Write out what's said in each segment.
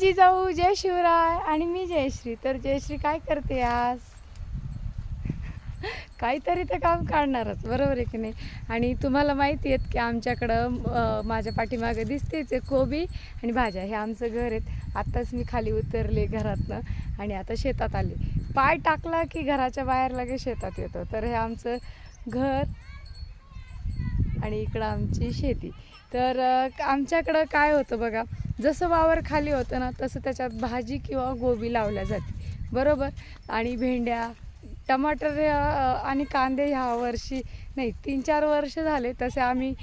जिजाऊ जय शिवराय. आणि मी जयश्री. तर जयश्री काय करते आज? काहीतरी तर काम काढणारच बरोबर आहे की नाही? आणि तुम्हाला माहिती आहेत की आमच्याकडं माझ्या पाठीमागं दिसतेच आहे कोबी आणि भाज्या. हे आमचं घर आहेत. आत्ताच मी खाली उतरले घरातनं आणि आता शेतात आले. पाय टाकला की घराच्या बाहेर लगेच शेतात येतो. तर हे आमचं घर आणि इकडं आमची शेती. तर आमच्याकडं काय होतं बघा? जसं वावर खाली होतं ना तसं त्याच्यात भाजी किंवा गोबी लावल्या जाते. बरोबर? आणि भेंड्या टमाटर आणि कांदे ह्या वर्षी नाही तीन चार वर्ष झाले तसे आम्ही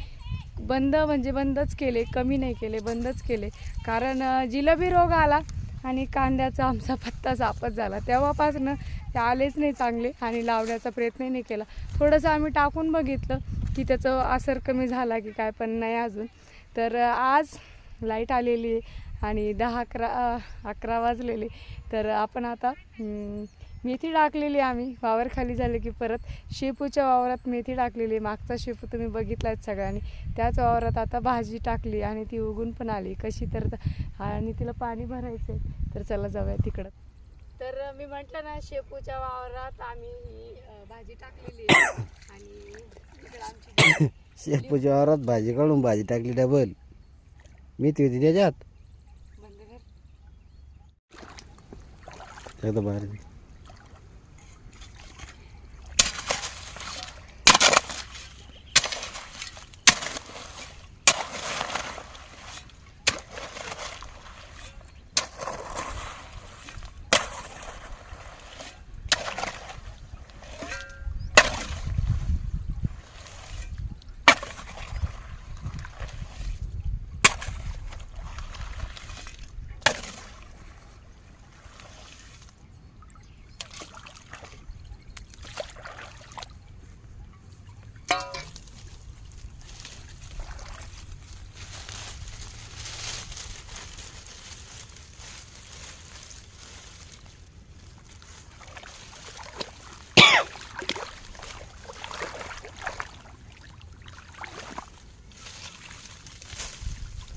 बंद म्हणजे बंदच केले कमी नाही केले बंदच केले. कारण जिलबी रोग आला आणि कांद्याचा आमचा पत्ता सापच झाला. तेव्हापासनं ते आलेच नाही चांगले आणि लावण्याचा प्रयत्नही नाही केला. थोडंसं आम्ही टाकून बघितलं की त्याचं असर कमी झाला की काय पण नाही अजून. तर आज लाइट आलेली आणि दहा अकरा अकरा वाजलेले. तर आपण आता मेथी टाकलेली आम्ही. वावर खाली झाले की परत शेपूच्या वावरात मेथी टाकलेली. आहे मागचा शेपू तुम्ही बघितलाच सगळ्यांनी. त्याच वावरात आता भाजी टाकली आणि ती उगून पण आली. कशी तर आणि तिला पाणी भरायचं आहे तर चला जाऊया तिकडं. तर मी म्हटलं ना शेपूच्या वावरात आम्ही ही भाजी टाकलेली आणि शेपूच्या वावरात भाजी काढून भाजी टाकली डबल मी ती होती त्याच्यात बंद कर एकदा बाहेर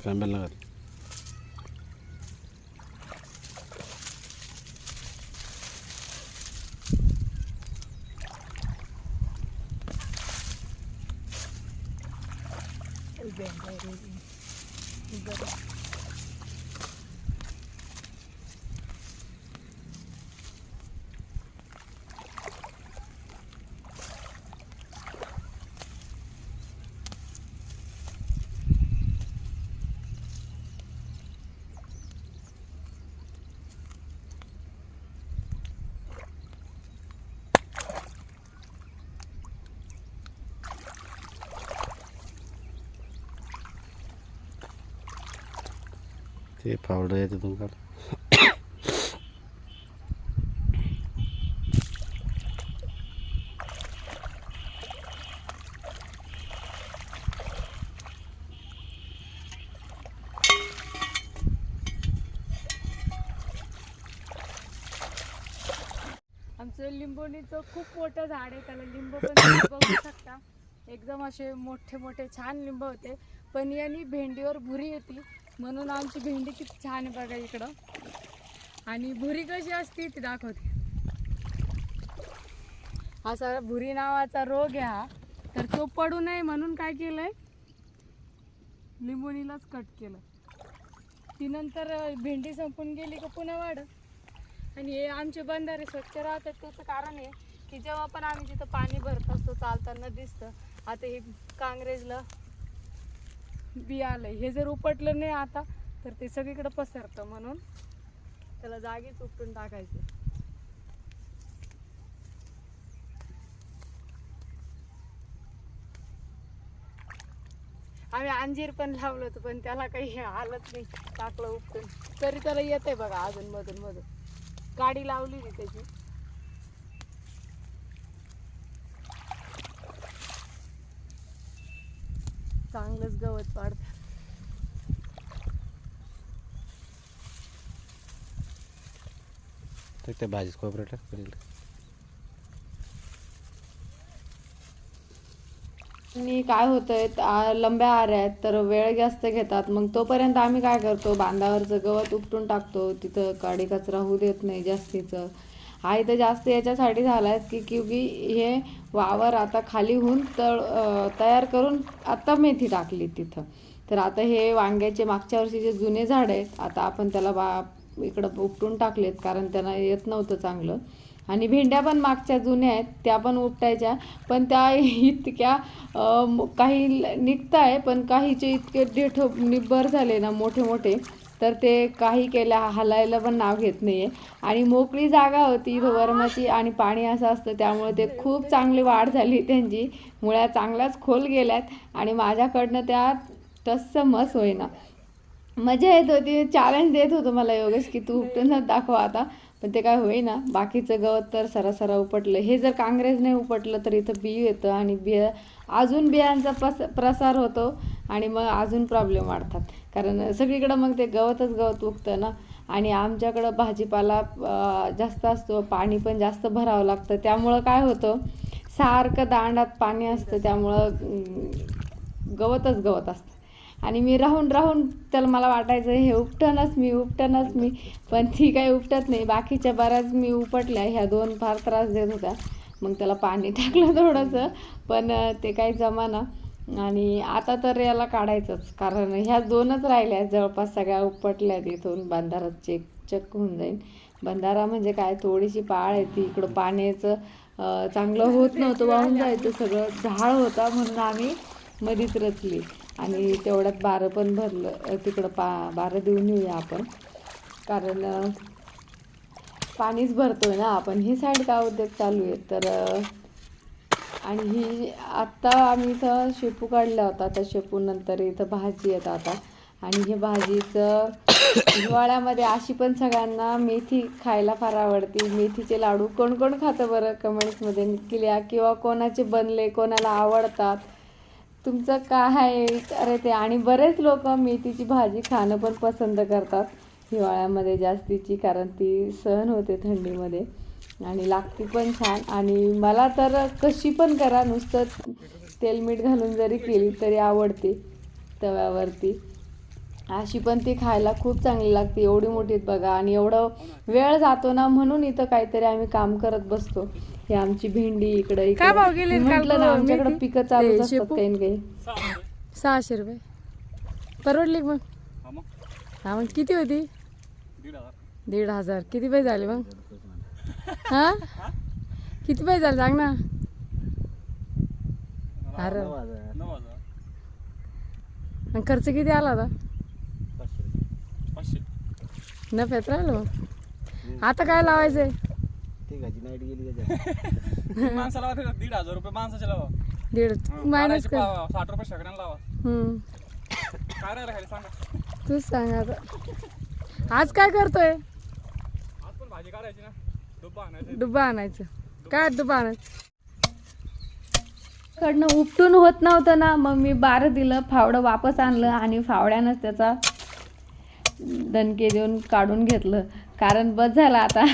فاهم بنلغد ते पावडर येते तुमका आमचं लिंबोणीचं खूप मोठं झाड आहे त्याला लिंब पण बघू शकता. एकदम असे मोठे मोठे छान लिंब होते. पण यांनी भेंडीवर भुरी येते. म्हणून आमची भेंडी किती छान आहे बघा इकडं. आणि भुरी कशी असते ती दाखवते. असा भुरी नावाचा रोग आहे हा. तर तो पडू नये म्हणून काय केलंय? लिंबोणीलाच कट केलं. ती नंतर भेंडी संपून गेली का पुन्हा वाढत आणि हे आमचे बंधारे स्वच्छ राहतात त्याचं कारण आहे की जेव्हा पण आम्ही तिथं पाणी भरत असतो चालताना दिसतं. आता हे काँग्रेसला बी आलं हे जर उपटलं नाही आता तर ते सगळीकडे पसरतं म्हणून त्याला जागीच उपटून टाकायचं. आम्ही अंजीर पण लावलं होतं पण त्याला काही हे आलंच नाही टाकलं उपटून. तरी त्याला येतंय बघा अजून मधून मधून. गाडी लावली त्याची. गवत वाढतं तर त्या भाजीच खोबरं टाक आणि काय होतंय लंब्या आऱ्या आहेत तर वेळ जास्त घेतात. मग तोपर्यंत आम्ही काय करतो बांधावरचं गवत उपटून टाकतो. तिथं काडी कचरा होऊ देत नाही जास्तीचं. हा इथं जास्त याच्यासाठी झाला आहे की क्योंकि हे वावर आता खाली होऊन तळ तयार करून आता मेथी टाकली तिथं. तर आता हे वांग्याचे मागच्या वर्षीचे जुने झाड आहेत आता आपण त्याला बा इकडं उपटून टाकलेत कारण त्यांना येत नव्हतं चांगलं. आणि भेंड्या पण मागच्या जुन्या आहेत त्या पण उपटायच्या. पण त्या इतक्या काही निघताय पण काहीचे इतके देठ निब्बर झाले ना मोठे मोठे तर ते काही केल्या हलायला पण नाव घेत नाही आहे आणि मोकळी जागा होती इथं वरमाची आणि पाणी असं असतं त्यामुळे ते खूप चांगली वाढ झाली त्यांची. मुळ्या चांगल्याच खोल गेल्यात आणि माझ्याकडनं त्या तस्स मस होईना. मजा येत होती चॅलेंज देत होतो मला योगेश की तू उपटूनच दाखव आता. पण ते काय होईना. बाकीचं गवत तर सरासरा उपटलं. हे जर काँग्रेस नाही उपटलं तर इथं बी येतं आणि बिया अजून बियांचा पस प्रसार होतो आणि मग अजून प्रॉब्लेम वाढतात. कारण सगळीकडं मग ते गवतच गवत उगतं ना. आणि आमच्याकडं भाजीपाला जास्त असतो. पाणी पण जास्त भरावं लागतं. त्यामुळं काय होतं? सारखं दांडात पाणी असतं. त्यामुळं गवतच गवत असतं. आणि मी राहून राहून त्याला मला वाटायचं हे उपटनच मी उपटनच मी. पण ती काही उपटत नाही. बाकीच्या बऱ्याच मी उपटल्या. ह्या दोन फार त्रास देत होत्या. मग त्याला पाणी टाकलं थोडंसं. पण ते काही जमाना. आणि आता तर याला काढायचंच. कारण ह्या दोनच राहिल्या. जवळपास सगळ्या उपटल्या तिथून. बंधारात चेक चक्क होऊन जाईल. बंधारा म्हणजे काय? थोडीशी पाळ आहे ती. इकडं पाण्याचं चांगलं होत नव्हतं. वाहून जायचं सगळं. झाड होता म्हणून आम्ही मधीच रचली. आणि तेवढ्यात बारं पण भरलं तिकडं पा बारं देऊन येऊया आपण. कारण पाणीच भरतो आहे ना आपण. ही साईड का उद्योग चालू आहे तर आणि ही आत्ता आम्ही इथं शेपू काढला होता. त्या शेपूनंतर इथं भाजी येतं आता. आणि हे भाजीचं हिवाळ्यामध्ये अशी पण सगळ्यांना मेथी खायला फार आवडते. मेथीचे लाडू कोण कोण खातं बरं? कमेंट्समध्ये नक्की किंवा कोणाचे बनले कोणाला आवडतात? तुमचं काय? आहे अरे ते आणि बरेच लोक मेथीची भाजी खाणं पण पसंत करतात. हिवाळ्यामध्ये जास्तीची कारण ती सहन होते थंडीमध्ये. आणि लागती पण छान. आणि मला तर कशी पण करा नुसतं तेल मीठ घालून जरी केली तरी आवडते तव्यावरती. अशी पण ती खायला खूप चांगली लागते एवढी मोठी बघा. आणि एवढं वेळ जातो ना म्हणून इथं काहीतरी आम्ही काम करत बसतो. ही आमची भेंडी इकडं काय भाव गेले म्हटलं ना आमच्याकडे? पिकं चालूच ते असतात? काही ना काही. सहाशे रुपये. परवडली का मग? हा मग. हा किती होती? दीड हजार. किती पैसे झाले मग? हा? किती पैसे झाले सांग ना. अरे. आणि खर्च किती आला होता? नफ्यात राहिलं मग? आता काय लावायचंय? तिघाची नाईट गेली का माणसाला लावा दीड हजार रुपये माणसाचे लावा? दीड. मायनस कर. साठ रुपये शेकड्याला लावा. हम्म. काय राहिलं खाली सांगा. तूच सांग आता. आज काय करतोय? आज पण भाजी काढायची ना. डुब्बा आणायचं. डुबा आणायचं. काय डुबा आणायचं? कडनं उपटून होत नव्हतं ना मग मी बारं दिलं फावडं वापस आणलं आणि फावड्यानंच त्याचा दणके देऊन काढून घेतलं. कारण बस झाला आता.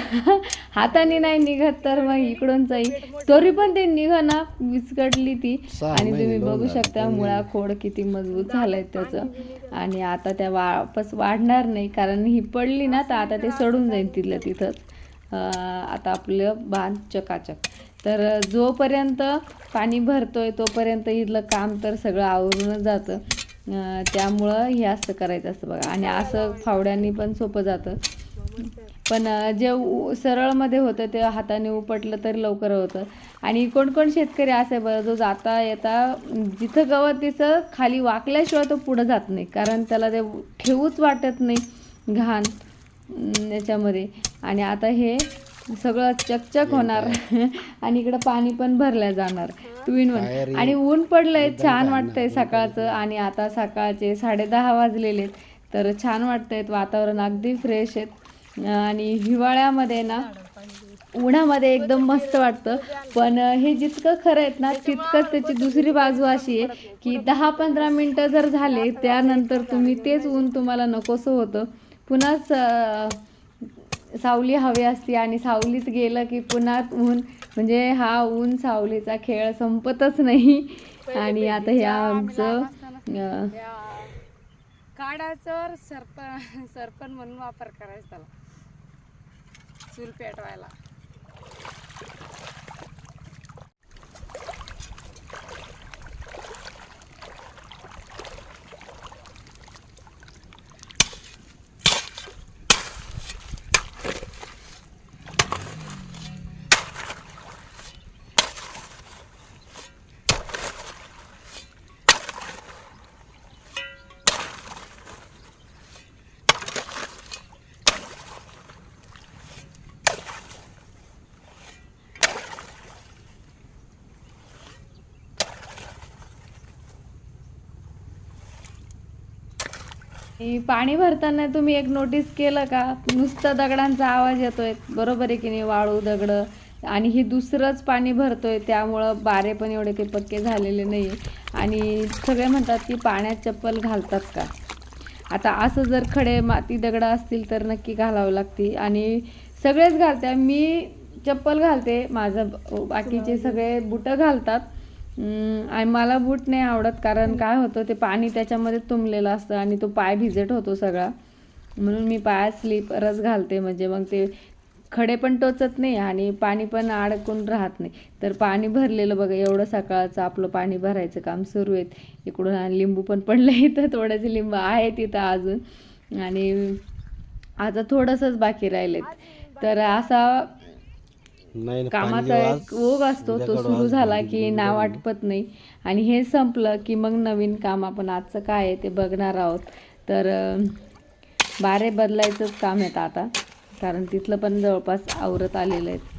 हाताने नाही निघत तर मग इकडून जाई. तरी पण ते निघना विस्कटली ती. आणि तुम्ही बघू. शकता मुळा खोड किती मजबूत झालंय त्याचं. आणि आता त्या वापस वाढणार नाही कारण ही पडली ना तर आता ते सडून जाईल तिथलं तिथंच. आता आपलं बांध चकाचक. तर जोपर्यंत पाणी भरतोय तोपर्यंत इथलं काम तर सगळं आवरूनच जातं. त्यामुळं हे असं करायचं असतं बघा. आणि असं फावड्यांनी पण सोपं जातं. पण जे सरळमध्ये होतं ते हाताने उपटलं तरी लवकर होतं. आणि कोण कोण शेतकरी असे बरं जो जाता येता जिथं गवत तिथं खाली वाकल्याशिवाय तो पुढं जात नाही. कारण त्याला ते ठेवूच वाटत नाही घाण याच्यामध्ये. आणि आता हे सगळं चकचक होणार. आणि इकडं पाणी पण भरलं जाणार. टू इन वन आणि ऊन पडलंय छान वाटतंय सकाळचं. आणि आता सकाळचे साडेदहा वाजलेले तर छान वाटतंय वातावरण अगदी फ्रेश आहेत. आणि हिवाळ्यामध्ये ना उन्हामध्ये एकदम मस्त वाटतं. पण हे जितकं खरं आहेत ना तितकंच त्याची दुसरी बाजू अशी आहे की दहा पंधरा मिनटं जर झाले त्यानंतर तुम्ही तेच ऊन तुम्हाला नकोसं होतं. पुन्हाच सावली हवी असते आणि सावलीत गेलं की पुन्हा ऊन म्हणजे हा ऊन सावलीचा खेळ संपतच नाही. आणि आता हे आमचं अं, काढाचं सरप सरपण म्हणून वापर करायचा चूल पेटवायला की पाणी भरताना तुम्ही एक नोटीस केलं का? नुसतं दगडांचा आवाज येतोय. बरोबर आहे की नाही? वाळू दगड. आणि ही दुसरंच पाणी भरतोय. त्यामुळं बारे पण एवढे काही पक्के झालेले नाही आणि सगळे म्हणतात की पाण्यात चप्पल घालतात का? आता असं जर खडे माती दगडं असतील तर नक्की घालावं लागते. आणि सगळेच घालते. मी चप्पल घालते. माझं बाकीचे सगळे बुटं घालतात. मला बूट नाही आवडत कारण काय होतं ते पाणी त्याच्यामध्ये तुंबलेलं असतं आणि तो पाय भिजट होतो सगळा. म्हणून मी पायात स्लीपरच घालते म्हणजे मग ते खडे पण टोचत नाही आणि पाणी पण अडकून राहत नाही. तर पाणी भरलेलं बघा एवढं सकाळचं आपलं पाणी भरायचं काम सुरू आहे. इकडून आणि लिंबू पण पडलं इथं थोडेसे लिंबू आहेत इथं अजून. आणि आता थोडंसंच बाकी राहिलेत. तर असा कामाचा एक ओघ असतो तो सुरू झाला की नाव आठवत नाही. आणि हे संपलं की मग नवीन काम आपण आजचं काय आहे ते बघणार आहोत. तर बारे बदलायचंच काम आहे आता. कारण तिथलं पण जवळपास आवरत आलेलं आहे.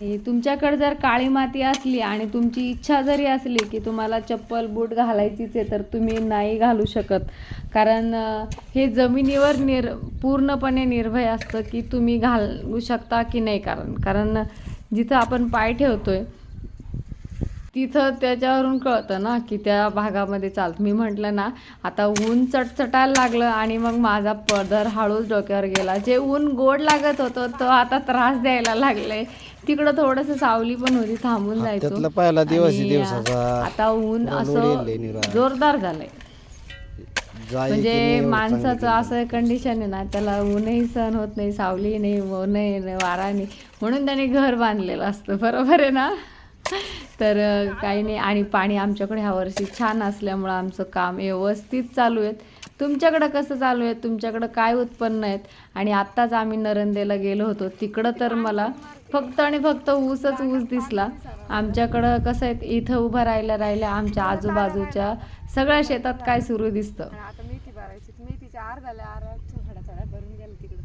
तुमच्याकडे जर काळी माती असली आणि तुमची इच्छा जरी असली की तुम्हाला चप्पल बूट घालायचीच आहे तर तुम्ही नाही घालू शकत. कारण हे जमिनीवर निर पूर्णपणे निर्भय असतं की तुम्ही घालू शकता की नाही कारण कारण जिथं आपण पाय ठेवतो आहे तिथं त्याच्यावरून कळतं ना की त्या भागामध्ये चालतं. मी म्हटलं ना आता ऊन चटचटायला लागलं आणि मग माझा पदर हळूच डोक्यावर गेला. जे ऊन गोड लागत होतं तो आता त्रास द्यायला लागले तिकडं थोडंसं सावली पण होती थांबून जायचो. पहिला दिवस आता ऊन असं. जोरदार झालंय. म्हणजे माणसाचं असं कंडिशन आहे ना त्याला ऊनही सहन होत नाही सावली नाही ऊनही नाही वारा नाही. म्हणून त्याने घर बांधलेलं असतं. बरोबर आहे ना? तर काही नाही. आणि पाणी आमच्याकडे ह्या वर्षी छान असल्यामुळं आमचं काम व्यवस्थित चालू आहेत. तुमच्याकडं कसं चालू आहे तुमच्याकडं काय उत्पन्न आहेत? आणि आत्ताच आम्ही नरंदेला गेलो होतो. तिकडं तर मला फक्त आणि फक्त ऊसच ऊस दिसला. आमच्याकडं कसं आहे इथं उभं राहिल्या राहिल्या आमच्या आजूबाजूच्या सगळ्या शेतात काय सुरू दिसतं आणि आता मेथी भरायची मेथीच्या अर्धाला अर्धा थोड्या थोड्या भरून गेलं तिकडं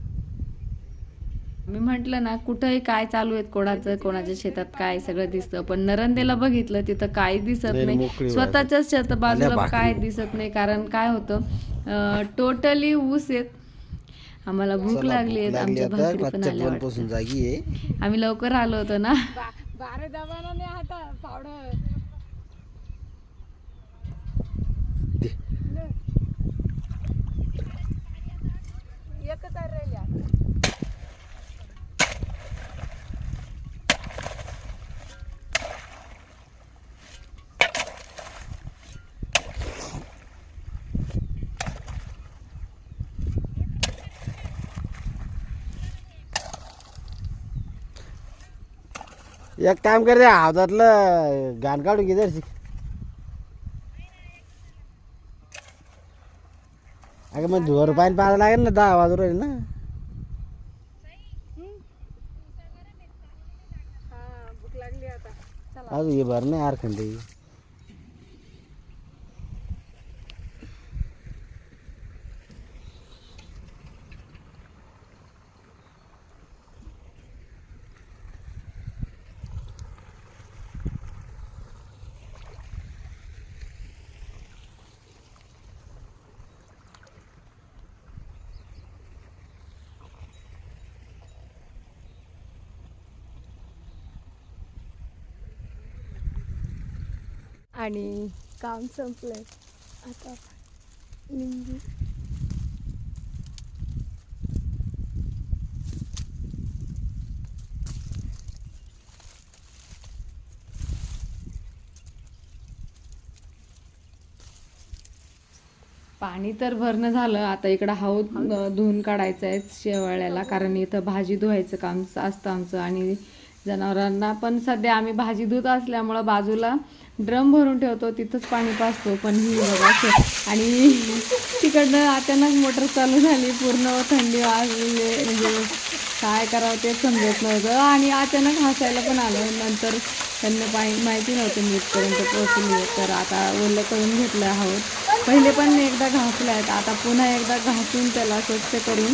मी म्हटलं ना कुठंही काय चालू आहेत कोणाचं कोणाच्या शेतात काय सगळं दिसतं पण नरंदेला बघितलं तिथं काही दिसत नाही, स्वतःच्याच शेत बाजूला. काय दिसत नाही कारण काय होतं टोटली ऊस आहेत. आम्हाला भूक लागली आहे आमच्या भाकरी पण आल्या आम्ही लवकर आलो होतो ना. बा बारे दबाना नाही आता पावडं दे. एकच एक काम करते हातातलं घाण काढून घे जरशी. अगं मग धुवर पाणी पाहायला लागेल ना दहा वाजून राहील ना. हा अजून हे भर नाही आरखंड. आणि काम संपलं आहे आता निंबू पाणी तर भरणं झालं. आता इकडं हौद धुवून काढायचं आहे शेवाळ्याला कारण इथं भाजी धुवायचं काम असतं आमचं आणि जनावरांना. पण सध्या आम्ही भाजी धुत असल्यामुळं बाजूला ड्रम भरून ठेवतो तिथंच पाणी पाचतो पण ही बघा आणि तिकडनं अचानक मोटर चालू झाली पूर्ण थंडी वाजले म्हणजे काय करावं ते समजत नव्हतं. आणि अचानक हसायला पण आलं. नंतर त्यांना पाणी माहिती नव्हतं मी इथपर्यंत पोहोचली. तर आता ओलं करून घेतलं आहोत. पहिले पण एकदा घासलं आहेत. आता पुन्हा एकदा घासून त्याला स्वच्छ करून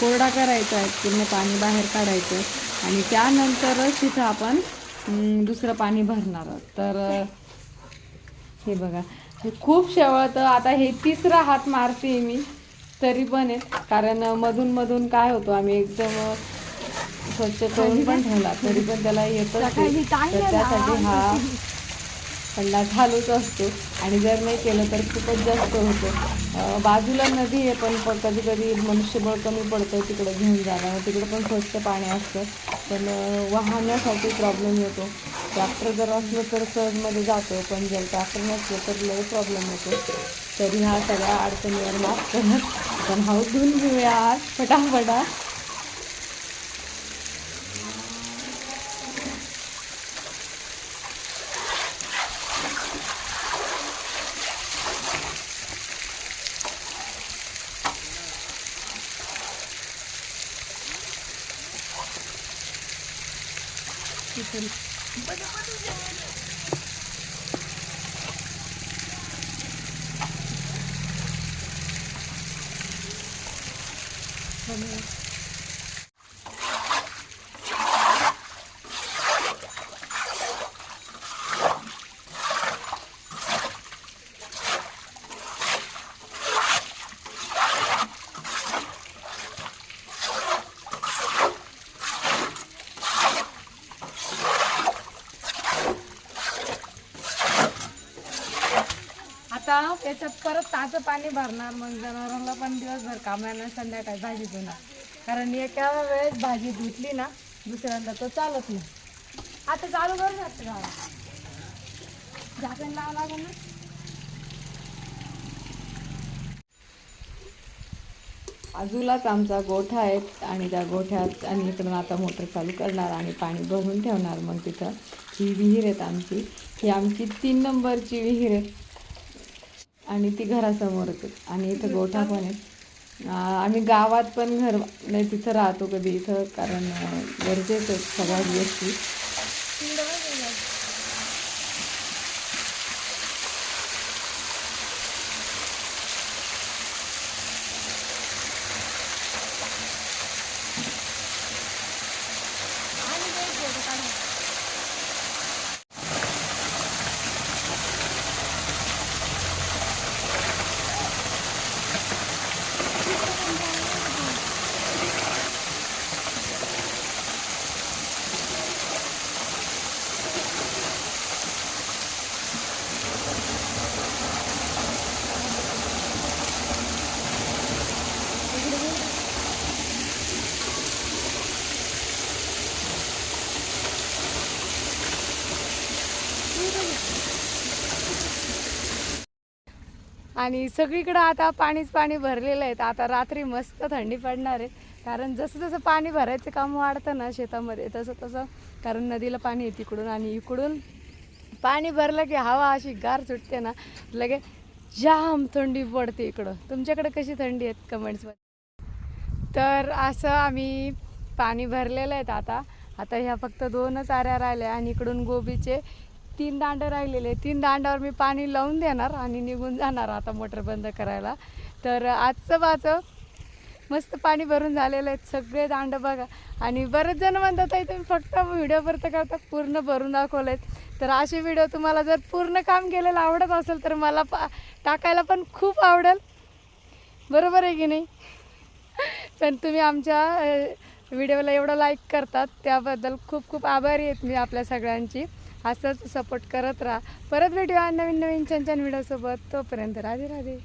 कोरडा करायचा आहे. पूर्ण पाणी बाहेर काढायचं आणि त्यानंतरच तिथं आपण दुसरं पाणी भरणार आहोत. तर हे बघा हे खूप शेवळतं. आता हे तिसरा हात मारते मी तरी पण आहे. कारण मधून मधून काय होतो आम्ही एकदम स्वच्छ करून पण ठेवला तरी पण त्याला. तर त्यासाठी हा पडला झालोच असतो. आणि जर नाही केलं तर खूपच जास्त होतं. बाजूला नदी आहे पण प- कधी कधी मनुष्यबळ कमी पडतं तिकडं घेऊन जाणं तिकडं पण स्वच्छ पाणी असतं. पण वाहनासाठी प्रॉब्लेम येतो. ट्रॅक्टर जर असलं तर सहजमध्ये जातो पण जर ट्रॅक्टर नसलं तर लय प्रॉब्लेम होतो. तरी ह्या सगळ्या अडचणीवर माफ करत पण हाऊस धुवून घेऊया आज फटाफटा आता त्याच्यात परत ताजं पाणी भरणार मग जनावरांना पण दिवसभर कामाला संध्याकाळी भाजी धुणार कारण एका वेळेस भाजी धुतली ना दुसऱ्यांदा तो चालत नाही. आता चालू करू शकतो गावा झाकण लावा लागेल ना? बाजूलाच आमचा गोठा आहे आणि त्या गोठ्यात आणि इकडून आता मोटर चालू करणार आणि पाणी भरून ठेवणार. मग तिथं ही विहीर आहेत आमची ही आमची तीन नंबरची विहीर आहे. आणि ती घरासमोरच आणि इथं गोठा पण आहे. आम्ही गावात पण घर नाही तिथं राहतो कधी इथं कारण गरजेचं आहे गोष्टी. आणि सगळीकडं आता पाणीच पाणी भरलेलं आहे. तर आता रात्री मस्त थंडी पडणार आहे. कारण जसं जसं पाणी भरायचं काम वाढतं ना शेतामध्ये तसं तसं कारण नदीला पाणी आहे तिकडून आणि इकडून पाणी भरलं की हवा अशी गार सुटते ना लगे जाम थंडी पडते इकडं. तुमच्याकडे कशी थंडी आहेत कमेंट्समध्ये तर असं आम्ही पाणी भरलेलं आहेत आता. आता ह्या फक्त दोनच आऱ्या राहिल्या आणि इकडून गोबीचे तीन दांडं राहिलेले तीन दांडावर मी पाणी लावून देणार आणि निघून जाणार आता मोटर बंद करायला. तर आजचं माझं मस्त पाणी भरून झालेलं आहे सगळे दांड बघा. आणि बरेच जण म्हणतात आहे तुम्ही फक्त व्हिडिओवर तर करता पूर्ण भरून दाखवलं आहेत तर असे व्हिडिओ तुम्हाला जर पूर्ण काम केलेलं आवडत असेल तर मला पा टाकायला पण खूप आवडेल. बरोबर आहे की नाही? पण तुम्ही आमच्या व्हिडिओला एवढं लाईक करतात त्याबद्दल खूप खूप आभारी आहेत मी आपल्या सगळ्यांची. असंच सपोर्ट करत राहा. परत भेटूया नवीन नवीन छान छान व्हिडिओसोबत तोपर्यंत राधे राधे.